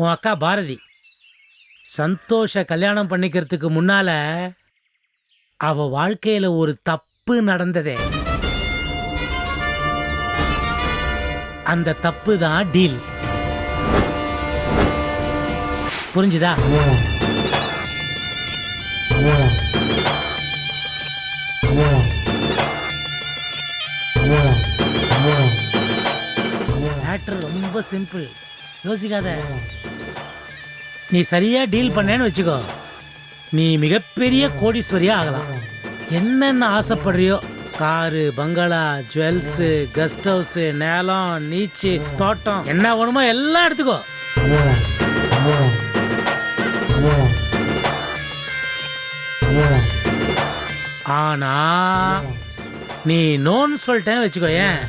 உன் அக்கா பாரதி. சந்தோஷ கல்யாணம் பண்ணிக்கிறதுக்கு முன்னால அவ வாழ்க்கையில ஒரு தப்பு நடந்ததே. அந்த தப்பு தான் டீல். புரிஞ்சுதா? மேட்ரு ரொம்ப சிம்பிள் யோசிக்காத. நீ சரியா டீல் பண்ணேன்னு வச்சுக்கோ. நீ மிகப்பெரிய கோடீஸ்வரியா ஆகலாம். என்னென்ன ஆசைப்படுறியோ car bungalow jewels guest house நிலம் நீச்சு தோட்டம் என்ன வேணுமோ எல்லாம் எடுத்துக்கோ. ஆனா நீ நோன்னு சொல்லிட்டேன் வச்சுக்கோ ஏன்?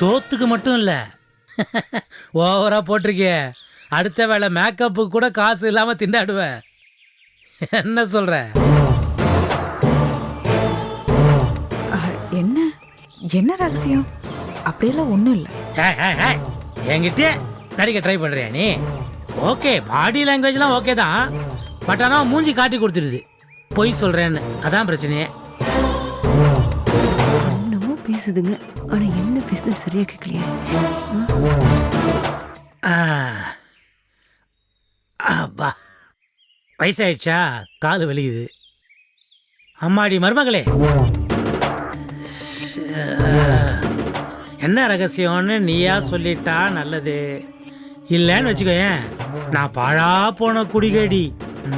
சோத்துக்கு மட்டும் இல்லை. ஓவரா போட்டிருக்கிய. அடுத்த வேளை மேக்கப்புக்கு கூட காசு இல்லாம திண்டாடுவ. என்ன சொல்ற? அஹ், என்ன? என்ன ரகசியம்? அப்படியெல்லாம் ஒன்றும் இல்லை. என்கிட்டயே நடிக்க ட்ரை பண்றியா நீ? ஓகே பாடி லாங்குவேஜ்லாம் ஓகே தான். பட் ஆனால் மூஞ்சி காட்டி கொடுத்துடுது. பொய் சொல்றேன்னு. அதான் பிரச்சனையே. என்னமோ பேசுதுங்க. ஆனா என்ன பேசுதுன்னு சரியா கேட்கலையே ஆ. அப்பா வயசாயிடுச்சா? கால் வலியுது அம்மாடி மருமகளே. என்ன ரகசியம்னு நீயா சொல்லிட்டா நல்லது. இல்லைன்னு வச்சுக்கோயேன். நான் பாழா போன குடிகேடி.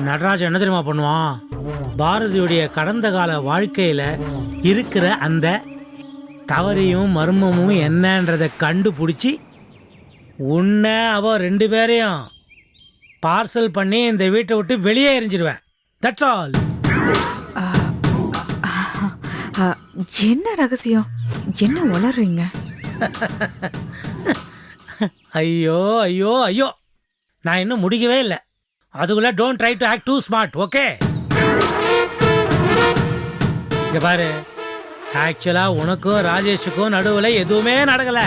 நடராஜன் என்ன தெரியுமா பண்ணுவான்? பாரதியுடைய கடந்த கால வாழ்க்கையில் இருக்கிற அந்த தவறையும் மர்மமும் என்னன்றதை கண்டுபிடிச்சி உன்னை அவ ரெண்டு பேரையும் பார்சல் பண்ணி இந்த வீட்டை விட்டு வெளியே எரிஞ்சிருவேன். தட்ஸ் ஆல் என்ன ரகசியம்? என்ன உளறீங்க? ஐயோ ஐயோ ஐயோ. நான் இன்னும் முடிக்கவே இல்லை. அதுக்குள்ள don't try to act too smart okay இங்க பாரு. ஆக்சுவலா உனக்கும் ராஜேஷுக்கும் நடுவுல எதுவுமே நடக்கல.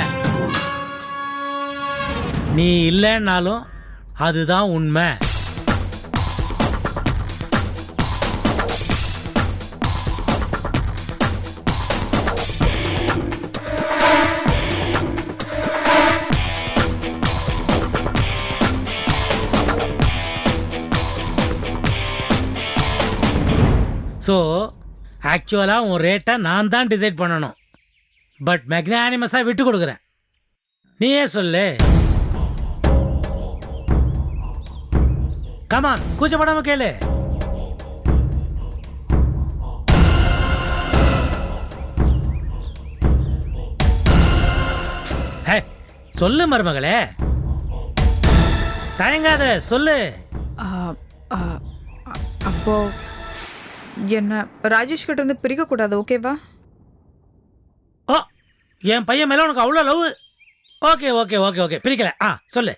நீ இல்லைன்னாலும் அதுதான் உண்மை. ஸோ ஆக்சுவலாக உன் ரேட்டை நான் தான் டிசைட் பண்ணணும். பட் மெக்னானிமஸாக விட்டு கொடுக்குறேன். நீயே சொல்லு. கமான் கூச்சப்படாம கேளு ஹே, சொல்லு மருமகளே. தயங்காத சொல்லு. அப்போ என்ன ராஜேஷ் கிட்ட இருந்து பிரிக்க கூடாது ஓகேவா? ஓ என் பையன் மேல உனக்கு அவ்வளோ love. Okay okay okay okay பிரிக்கல. ஆ சொல்லு.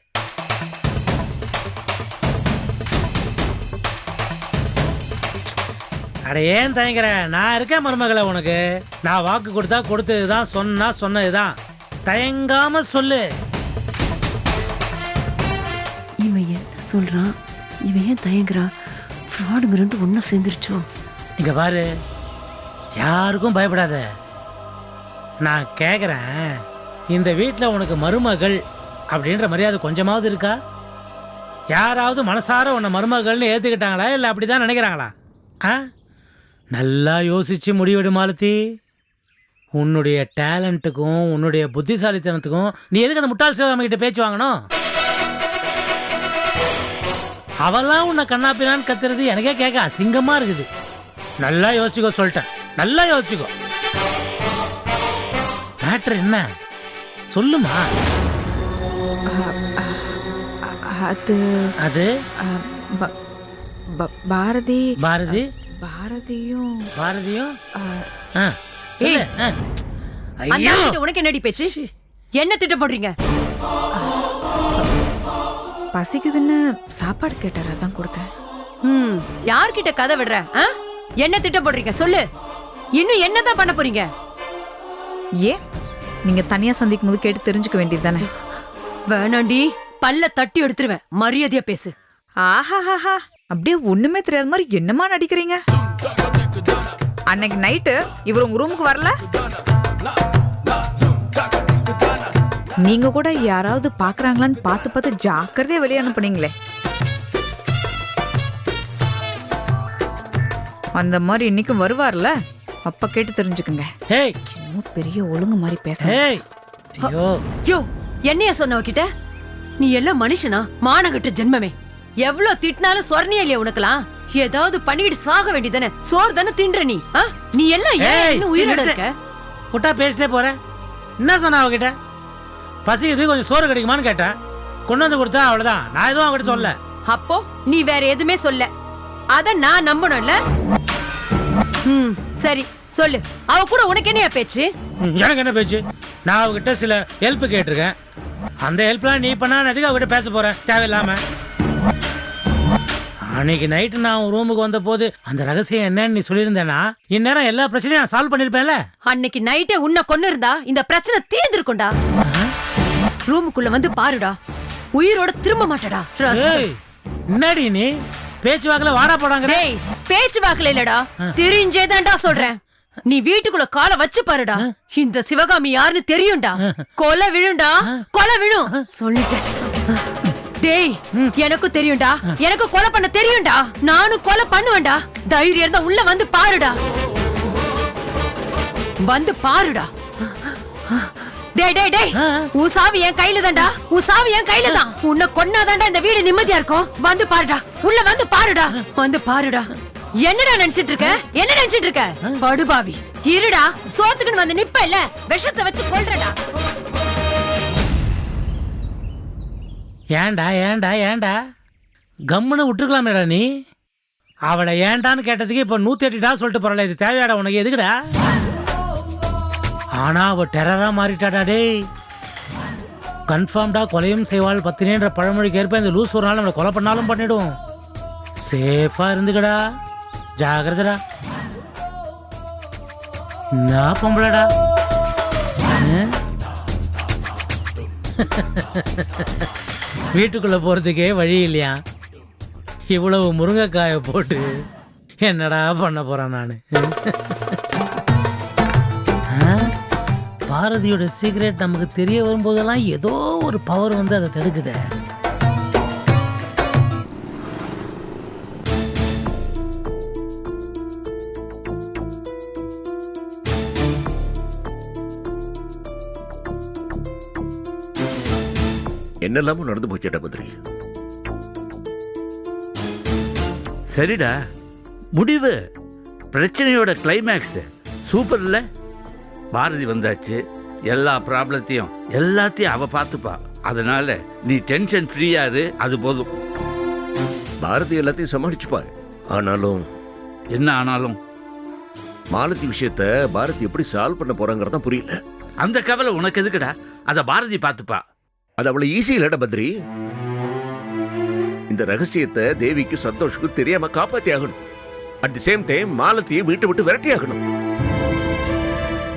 அட ஏன் தயங்குற நான் இருக்கேன் மருமகளே உனக்கு. நான் வாக்கு கொடுத்தா கொடுத்தது தான் சொன்னா சொன்னது தான் தயங்காம சொல்லு. இவன் என்ன சொல்றான்? இவன் ஏன் தயங்குறான் ஃப்ராடுங்க ரெண்டு ஒண்ணா சேர்ந்துருச்சோ? இங்க பாரு. யாருக்கும் பயப்படாத. நான் கேட்குறேன் இந்த வீட்டில் உனக்கு மருமகள் அப்படின்ற மரியாதை கொஞ்சமாவது இருக்கா? யாராவது மனசார உன்னை மருமகள்னு ஏற்றுக்கிட்டாங்களா இல்லை அப்படி தான் நினைக்கிறாங்களா? ஆ? நல்லா யோசிச்சு முடிவெடு மாலதி. உன்னுடைய டேலண்ட்டுக்கும் உன்னுடைய புத்திசாலித்தனத்துக்கும் நீ எதுக்கு அந்த முட்டாள் சிவகாமி கிட்ட பேச்சு வாங்கணும்? அவெல்லாம் உன்னை கண்ணாப்பினான்னு கத்துறது எனக்கே கேட்க அசிங்கமா இருக்குது. நல்லா யோசிச்சுக்கோ சொல்லிட்டேன். நல்லா யோசிச்சுக்கோ. மேட்ரு என்ன? சொல்லுமா? அது அது? பாரதி. பாரதி? பாரதியும் பாரதியும்? அஹ், ஆ, சொல்லு. ஆ. அந்த ஐயோ! ஆள்கிட்ட உனக்கு என்னடி பேச்சு? என்ன திட்ட போடுறீங்க பசிக்குதுன்னு சாப்பாடு கேட்டார் அதான் கொடுத்தேன். ம் யார்கிட்ட கதை விடுற? ஆ? என்ன திட்ட போடுறீங்க சொல்லு. இன்னும் என்னதான் பண்ண போறீங்க? ஏன் நீங்க தனியா சந்திக்கும் போது கேட்டு தெரிஞ்சுக்க வேண்டியது தானே? வேணாண்டி. பல்ல தட்டி எடுத்துருவேன். மரியாதையா பேசு. ஆஹாஹாஹா. அப்படியே ஒண்ணுமே தெரியாத மாதிரி என்னமா நடிக்கிறீங்க? அன்னைக்கு நைட்டு இவர் உங்க ரூமுக்கு வரல? நீங்க கூட யாராவது பாக்குறாங்களான்னு பார்த்து பார்த்து ஜாக்கிரதையா வெளியே அனுப்புனீங்களே. அந்த மாதிரி இன்னைக்கும் வருவார்ல? அப்ப கேட்டு தெரிஞ்சுக்குங்க. ஹேய்! பெரிய ஒழுங்கு மாதிரி பேச ஹேய்! ஐயோ! யோ என்னைய சொன்னவகிட்ட நீ எல்லாம் மனுஷனா? மானகட்ட ஜென்மமே. எவ்வளவு திட்டினாலும் சொரணியா இல்லையா உனக்கெல்லாம்? ஏதாவது பண்ணிக்கிட்டு சாக வேண்டியதானே சோறு தானே தின்ற நீ ஆ? நீ எல்லாம் ஏன் உயிரோட இருக்க? குட்டா பேசிட்டே போறேன் என்ன சொன்ன அவகிட்ட? பசிக்குது கொஞ்சம் சோறு கிடைக்குமான்னு கேட்டேன். கொண்டு வந்து கொடுத்தா அவ்வளவுதான். நான் எதுவும் அவகிட்ட சொல்ல அப்போ நீ வேற எதுவுமே சொல்ல. அத நான் நம்பணும்ல? ம் சரி சொல்லு. அவ கூட உனக்கு என்னையா பேச்சு? எனக்கு என்ன பேச்சு? நான் அவகிட்ட சில ஹெல்ப் கேட்டிருக்கேன். அந்த ஹெல்ப்லாம் நீ பண்ணா நான் எதுக்கு அவகிட்ட பேச போறேன் தேவையில்லாம. அன்னைக்கு நைட்டு நான் உன் ரூமுக்கு வந்த போது அந்த ரகசியம் என்னன்னு நீ சொல்லியிருந்தேன்னா இந்நேரம் எல்லா பிரச்சனையும் நான் சால்வ் பண்ணிருப்பேன்ல? அன்னைக்கு நைட்டே உன்னை கொன்னு இருந்தா இந்த பிரச்சனை தீர்ந்திருக்கும்டா. ரூமுக்குள்ள வந்து பாருடா. உயிரோட திரும்ப மாட்டடா ஏய், என்னடி நீ? பேச்சுவாக்கில் வாடா போடாங்க டேய் பேச்சு வாக்குல இல்லடா. தெரிஞ்சேதான்டா சொல்றேன். நீ வீட்டுக்குள்ள காலை வச்சு பாருடா. இந்த சிவகாமி யாருன்னு தெரியும்டா. கொலை விழும்டா. கொலை விழும். சொல்லிட்டேன். டேய் எனக்கும் தெரியும்டா. எனக்கு கொலை பண்ண தெரியும்டா. நானும் கொலை பண்ணுவேன்டா. தைரியம் இருந்தா உள்ள வந்து பாருடா. வந்து பாருடா. டேய் டேய் டேய். உன் சாவி என் கையில தான்டா. உன் சாவி என் கையில தான். உன்னை கொன்னாதான்டா இந்த வீடு நிம்மதியா இருக்கும். வந்து பாருடா. உள்ள வந்து பாருடா. வந்து பாருடா. என்னடா நினைச்சிட்டு இருக்க? என்ன நினைச்சிட்டு இருக்க? படுபாவி. இருடா. சோத்துக்குன்னு வந்து நிப்ப இல்ல. விஷத்தை வச்சு கொல்றடா. ஏன்டா ஏன்டா ஏன்டா கம்முன்னு விட்டுருக்கலாமேடா நீ. அவளை ஏன்டான்னு கேட்டதுக்கு இப்போ நூற்றி எட்டுடா சொல்லிட்டு போறல இது தேவையாடா உனக்கு எதுக்குடா? ஆனால் அவள் டெரராக மாறிட்டாடா டேய். கன்ஃபார்ம்டா கொலையும் செய்வாள் பத்தினேன்ற பழமொழிக்கு ஏற்ப இந்த லூஸ் ஒரு நாள் நம்மளை கொலை பண்ணாலும் பண்ணிடும். சேஃபாக இருந்துக்கடா. ஜாகிரதடா நான் பொம்பளடா. ஆ? வீட்டுக்குள்ளே போகிறதுக்கே வழி இல்லையா? இவ்வளவு முருங்கைக்காயை போட்டு என்னடா பண்ண போகிறேன் நான்? பாரதியோட சீக்ரெட் நமக்கு தெரிய வரும்போதெல்லாம் ஏதோ ஒரு பவர் வந்து அதை தடுக்குதே. என்னெல்லாமோ நடந்து போச்சேடா பத்ரி சரிடா. முடிவு. பிரச்சனையோட கிளைமேக்ஸ் சூப்பர் இல்ல? பாரதி வந்தாச்சு. எல்லா ப்ராப்ளத்தையும் எல்லாத்தையும் அவ பார்த்துப்பா. அதனால நீ டென்ஷன் ஃப்ரீயா இரு அது போதும். பாரதி எல்லாத்தையும் சமாளிச்சுப்பா. ஆனாலும் என்ன ஆனாலும்? மாலதி விஷயத்த பாரதி எப்படி சால்வ் பண்ண போறாங்கிறதான் புரியல. அந்த கவலை உனக்கு எதுக்குடா? அத பாரதி பார்த்துப்பா. அது அவ்வளவு ஈஸி இல்லடா பத்ரி. இந்த ரகசியத்தை தேவிக்கு சந்தோஷுக்கு தெரியாம காப்பாத்தி ஆகணும். அட் தி சேம் டைம் மாலத்தியை வீட்டை விட்டு விரட்டி ஆகணும்.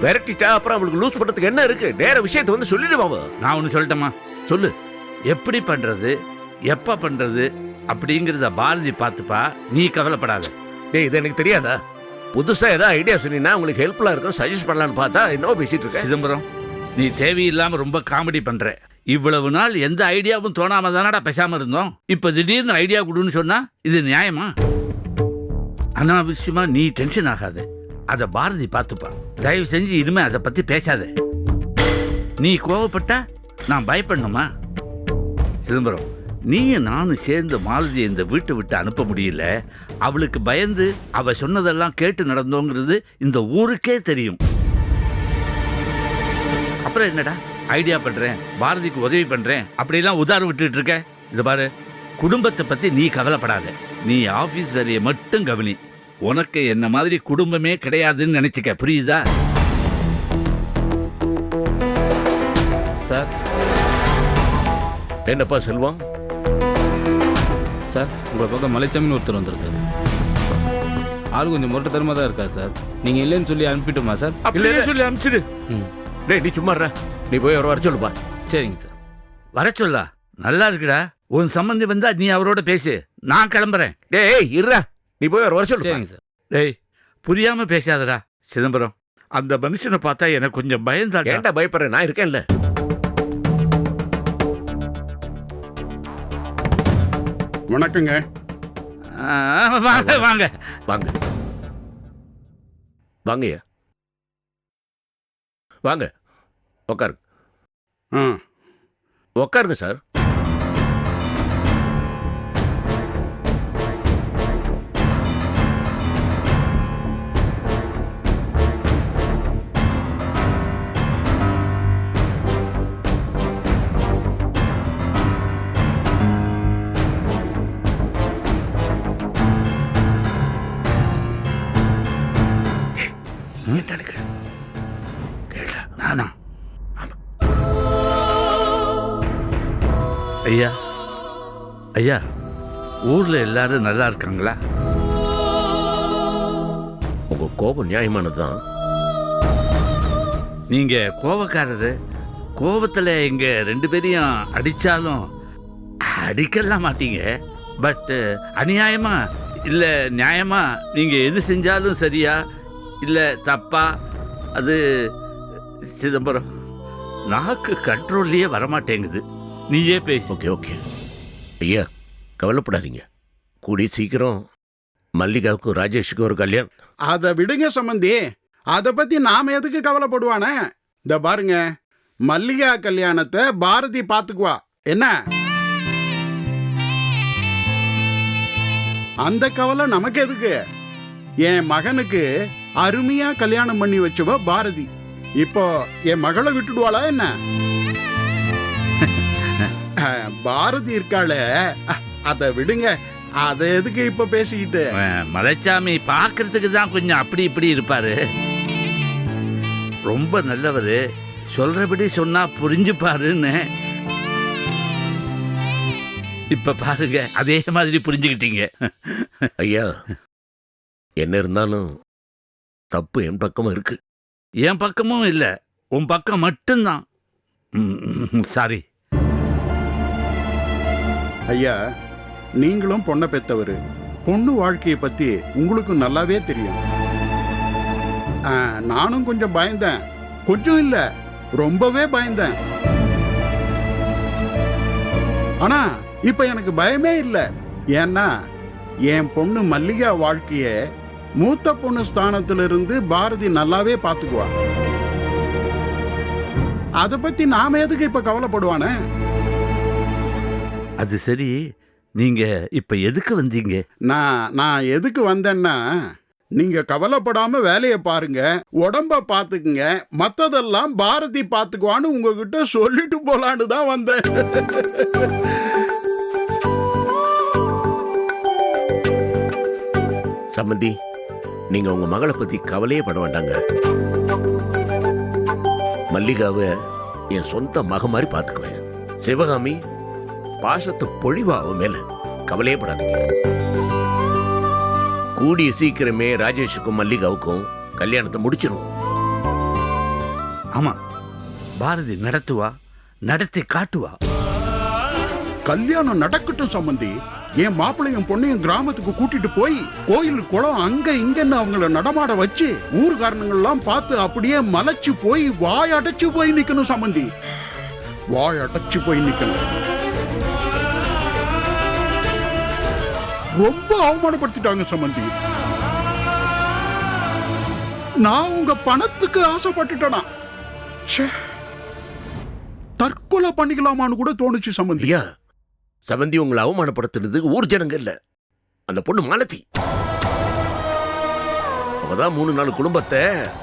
விரட்டிட்டா அப்புறம் அவளுக்கு லூஸ் பண்றதுக்கு என்ன இருக்கு? நேர விஷயத்தை வந்து சொல்லிடுவாங்க நான் ஒன்று சொல்லட்டுமா? சொல்லு. எப்படி பண்றது? எப்ப பண்றது? அப்படிங்கிறத பாரதி பார்த்துப்பா. நீ கவலைப்படாத. டேய் இது எனக்கு தெரியாதா? புதுசா ஏதாவது ஐடியா சொன்னீங்கன்னா உங்களுக்கு ஹெல்ப்ஃபுல்லா இருக்கும். சஜஸ்ட் பண்ணலாம்னு பார்த்தா என்னவோ பேசிட்டு இருக்க சிதம்பரம் நீ தேவையில்லாம ரொம்ப காமெடி பண்ற. இவ்வளவு நாள் எந்த ஐடியாவும் தோணாம தானடா பேசாம இருந்தோம். இப்ப திடீர்னு ஐடியா கொடுன்னு சொன்னா இது நியாயமா? அனாவசியமா நீ டென்ஷன் ஆகாத. அதை பாரதி பார்த்துப்பா தயவு செஞ்சு இனிமே அதை பத்தி பேசாத. நீ கோவப்பட்டா நான் பயப்படணுமா? சிதம்பரம் நீயும் நானும் சேர்ந்து மாலதி இந்த வீட்டை விட்டு அனுப்ப முடியல. அவளுக்கு பயந்து அவ சொன்னதெல்லாம் கேட்டு நடந்தோங்கிறது இந்த ஊருக்கே தெரியும். அப்புறம் என்னடா? ஐடியா பண்றேன் பாரதிக்கு உதவி பண்றேன் அப்படிலாம் உதாரணம் விட்டுட்டு இருக்க? இது பாரு குடும்பத்தை பத்தி நீ கவலைப்படாத. நீ ஆபீஸ் வேலையை மட்டும் கவனி. உனக்கு என்ன மாதிரி குடும்பமே கிடையாதுன்னு நினைச்சுக்க புரியுதா? சார். என்னப்பா செல்வம்? சார் உங்களை பக்கம் மலைச்சாமின்னு ஒருத்தர் வந்திருக்காரு. ஆள் கொஞ்சம் முரட்டுத்தனமாக தான் இருக்கா சார்? நீங்கள் இல்லைன்னு சொல்லி அனுப்பிட்டுமா சார்? அப்படியே சொல்லி அனுப்பிச்சிடு. ம். டேய் நீ சும்மா. நீ போய் ஒரு வர சொல்லுப்பா. சரிங்க சார். வர சொல்லா. நல்லா இருக்குடா. உன் சம்மந்தி வந்தா நீ அவரோட பேசு. நான் கிளம்புறேன். டேய் இருடா. நீ போய் ஒரு வருஷம் சரிங்க சார். டேய் புரியாம பேசாதடா சிதம்பரம். அந்த மனுஷனை பார்த்தா எனக்கு கொஞ்சம் பயந்தாடா ஏன்டா பயப்படுற? நான் இருக்கேன்ல. வணக்கங்க. வாங்க வாங்க. வாங்க. வாங்கய்யா. வாங்க. உட்காருங்க ஆ உட்காருங்க சார். ஐயா ஊர்ல எல்லாரும் நல்லா இருக்காங்களா? உங்க கோபம் நியாயமானதுதான். நீங்க கோவக்காரரு. கோவத்துல எங்க ரெண்டு பேரையும் அடிச்சாலும் அடிக்கலாம் மாட்டீங்க. பட் அநியாயமா இல்ல நியாயமா நீங்க எது செஞ்சாலும் சரியா? இல்ல தப்பா? அது சிதம்பரம் நாக்கு கண்ட்ரோல்லையே வரமாட்டேங்குது. நீயே பேசு. Okay okay. ஐயா கவலைப்படாதீங்க. கூடி சீக்கிரம் மல்லிகாவுக்கும் ராஜேஷுக்கும் ஒரு கல்யாணம். அதை விடுங்க சம்பந்தி. அதை பத்தி நாம எதுக்கு கவலைப்படுவானே? இந்த பாருங்க மல்லிகா கல்யாணத்தை பாரதி பாத்துக்குவா. என்ன? அந்த கவலை நமக்கு எதுக்கு? என் மகனுக்கு அருமையா கல்யாணம் பண்ணி வச்சவ பாரதி. இப்போ என் மகளை விட்டுடுவாளா என்ன? பாரதி இருக்காளே அதை விடுங்க. அதை எதுக்கு இப்ப பேசிக்கிட்டு? மலைச்சாமி பார்க்கறதுக்கு தான் கொஞ்சம் அப்படி இப்படி இருப்பாரு. ரொம்ப நல்லவர். சொல்றபடி சொன்னா புரிஞ்சுப்பாருன்னு. இப்ப பாருங்க அதே மாதிரி புரிஞ்சுக்கிட்டீங்க. ஐயா என்ன இருந்தாலும் தப்பு என் பக்கமும் இருக்கு. என் பக்கமும் இல்லை உன் பக்கம் மட்டும்தான். சாரி. ஐயா நீங்களும் பொண்ணை பெத்தவர். பொண்ணு வாழ்க்கையை பத்தி உங்களுக்கு நல்லாவே தெரியும். ஆ, நானும் கொஞ்சம் பயந்தேன். கொஞ்சம் இல்ல ரொம்பவே பயந்தேன். ஆனா இப்ப எனக்கு பயமே இல்ல. ஏன்னா என் பொண்ணு மல்லிகா வாழ்க்கைய மூத்த பொண்ணு ஸ்தானத்திலிருந்து பாரதி நல்லாவே பார்த்துக்குவா அதை பத்தி நாம எதுக்கு இப்ப கவலைப்படுவானே? அது சரி. நீங்க இப்ப எதுக்கு வந்தீங்க? நான் நான் எதுக்கு வந்தேன்னா நீங்க கவலைப்படாம வேலையை பாருங்க. உடம்ப பாத்துக்குங்க. மத்ததெல்லாம் பாரதி பாத்துக்குவான்னு உங்ககிட்ட சொல்லிட்டு போலான்னு தான் வந்தேன். சம்மந்தி நீங்க உங்க மகளை பத்தி கவலையே பட வேண்டாங்க. மல்லிகாவை என் சொந்த மக மாதிரி பாத்துக்குவேன். சிவகாமி பாசத்தை பொழிவா அவ மேல கவலையே படாதீங்க. கூடிய சீக்கிரமே ராஜேஷுக்கும் மல்லிகாவுக்கும் கல்யாணத்தை முடிச்சிருவோம். ஆமா. பாரதி நடத்துவா நடத்தி காட்டுவா. கல்யாணம் நடக்கட்டும் சம்பந்தி. என் மாப்பிள்ளையும் பொண்ணையும் கிராமத்துக்கு கூட்டிட்டு போய் கோயில் குளம் அங்க இங்கன்னு அவங்கள நடமாட வச்சு ஊர்காரணங்கள்லாம் பார்த்து அப்படியே மலைச்சு போய் வாய் அடைச்சு போய் நிக்கணும் சம்பந்தி. வாய் அடைச்சு போய் நிக்கணும். ரொம்ப அவமானப்படுத்திட்டாங்க சம்பந்தி நான் உங்க பணத்துக்கு ஆசைப்பட்டுட்டேனா? ச்சே. தற்கொலை பண்ணிக்கலாமான்னு கூட தோணுச்சு சம்பந்தி ஐயா சமந்தி உங்களை அவமானப்படுத்துனது ஊர் ஜனங்க இல்ல. அந்த பொண்ணு மாலதி. அவதான் மூணு நாலு குடும்பத்தை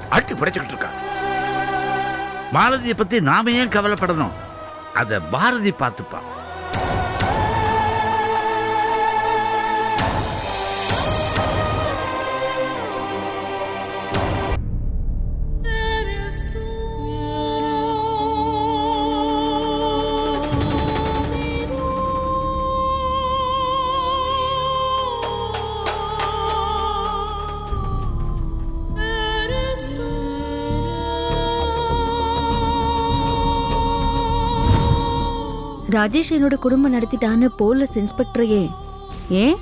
ஆட்டி படைச்சுக்கிட்டு இருக்கா. மாலதியை பத்தி நாம ஏன் கவலைப்படணும்? அத பாரதி பார்த்துப்பா. ராஜேஷ் என்னோட குடும்பம் நடத்திட்டான்னு போலீஸ் இன்ஸ்பெக்டரையே. ஏன்?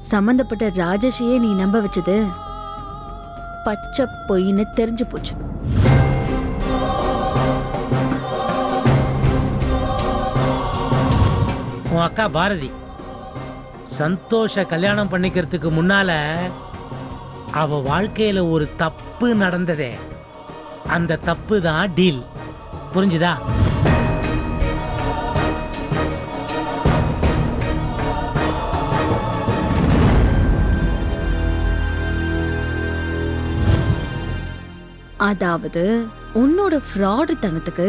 சம்பந்தப்பட்ட ராஜேஷையே நீ நம்ப வச்சது. பச்சை பொய்ன்னு தெரிஞ்சு போச்சு. உன் அக்கா பாரதி சந்தோஷ கல்யாணம் பண்ணிக்கிறதுக்கு முன்னால அவ வாழ்க்கையில ஒரு தப்பு நடந்ததே. அந்த தப்பு தான் டீல். புரிஞ்சுதா? அதாவது உன்னோட ஃப்ராடு தனத்துக்கு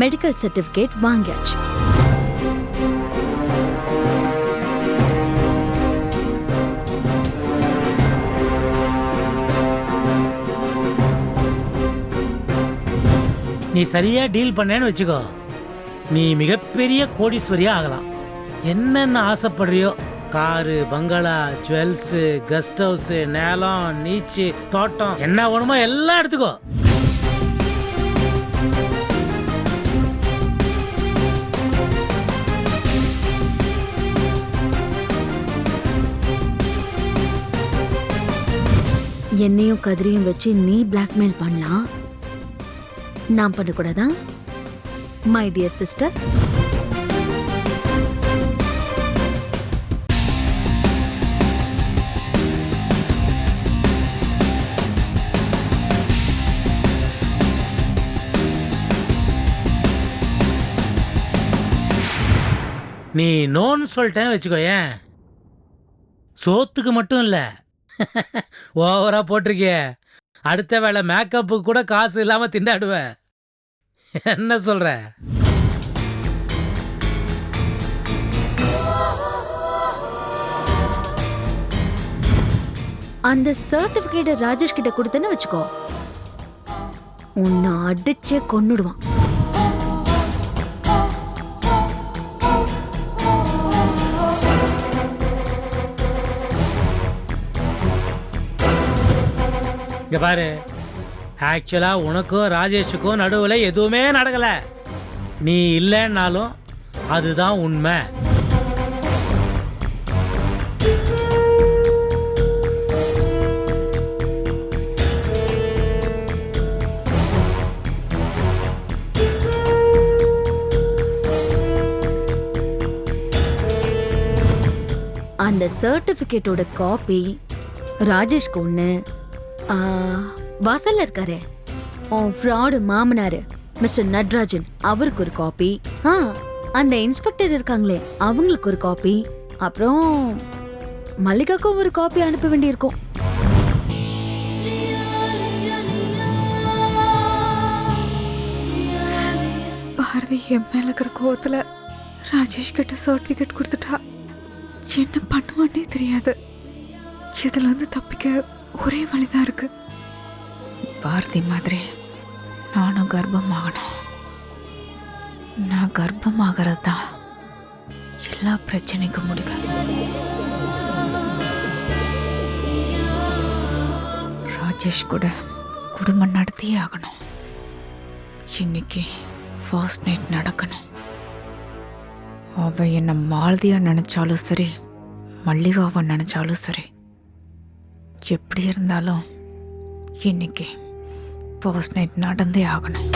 மெடிக்கல் சர்டிபிகேட் வாங்கியாச்சு. நீ சரியா டீல் பண்ணேன்னு வச்சுக்கோ. நீ மிகப்பெரிய கோடீஸ்வரியா ஆகலாம். என்னென்ன ஆசைப்படுறியோ car bungalow jewels guest house நிலம் நீச்சு தோட்டம் என்ன வேணுமோ எல்லாம் எடுத்துக்கோ. என்னையும் கதிரையும் வச்சு நீ பிளாக்மெயில் பண்ணலாம். நான் பண்ணக்கூடாதா? மை டியர் சிஸ்டர் நீ நோன்னு சொல்லிட்டேன் வச்சுக்கோ ஏன் சோத்துக்கு மட்டும் இல்லை. ஓவராக போட்டிருக்கிய. அடுத்த வேளை மேக்கப்புக்கு கூட காசு இல்லாமல் திண்டாடுவ. என்ன சொல்கிற அந்த சர்டிஃபிகேட்டை ராஜேஷ் கிட்ட கொடுத்தேன்னு வச்சுக்கோ. உன்னை அடிச்சே கொன்னுடுவான். இங்க பாரு. ஆக்சுவலா உனக்கும் ராஜேஷுக்கும் நடுவுல எதுவுமே நடக்கல. நீ இல்லைன்னாலும் அதுதான் உண்மை. அந்த சர்டிபிகேட்டோட காப்பி ராஜேஷ்க்கு ஒன்று வாசல்ல இருக்காரு. உன் ஃப்ராடு மாமனாரு. மிஸ்டர் நட்ராஜன் அவருக்கு ஒரு காப்பி ஆ அந்த இன்ஸ்பெக்டர் இருக்காங்களே அவங்களுக்கு ஒரு காப்பி அப்புறம் மல்லிகாக்கும் ஒரு காப்பி அனுப்ப வேண்டியிருக்கும். பாரதி என் மேல இருக்கிற கோவத்துல ராஜேஷ் கிட்ட சர்டிபிகேட் கொடுத்துட்டா என்ன பண்ணுவான்னே தெரியாது. இதுல இருந்து தப்பிக்க ஒரே வழிதான் இருக்கு. பாரதி மாதிரி நானும் கர்ப்பமாகணும். நான் கர்ப்பமாகிறது தான் எல்லா பிரச்சனைக்கும் முடிவு. ராஜேஷ் கூட குடும்பம் நடத்தியே ஆகணும். இன்னைக்கு ஃபர்ஸ்ட் நைட் நடக்கணும். அவள் என்னை மாலதியாக நினச்சாலும் சரி மல்லிகாவை நினச்சாலும் சரி எப்படி இருந்தாலும் இன்னைக்கு ஃபர்ஸ்ட் நைட் நடந்தே ஆகணும்.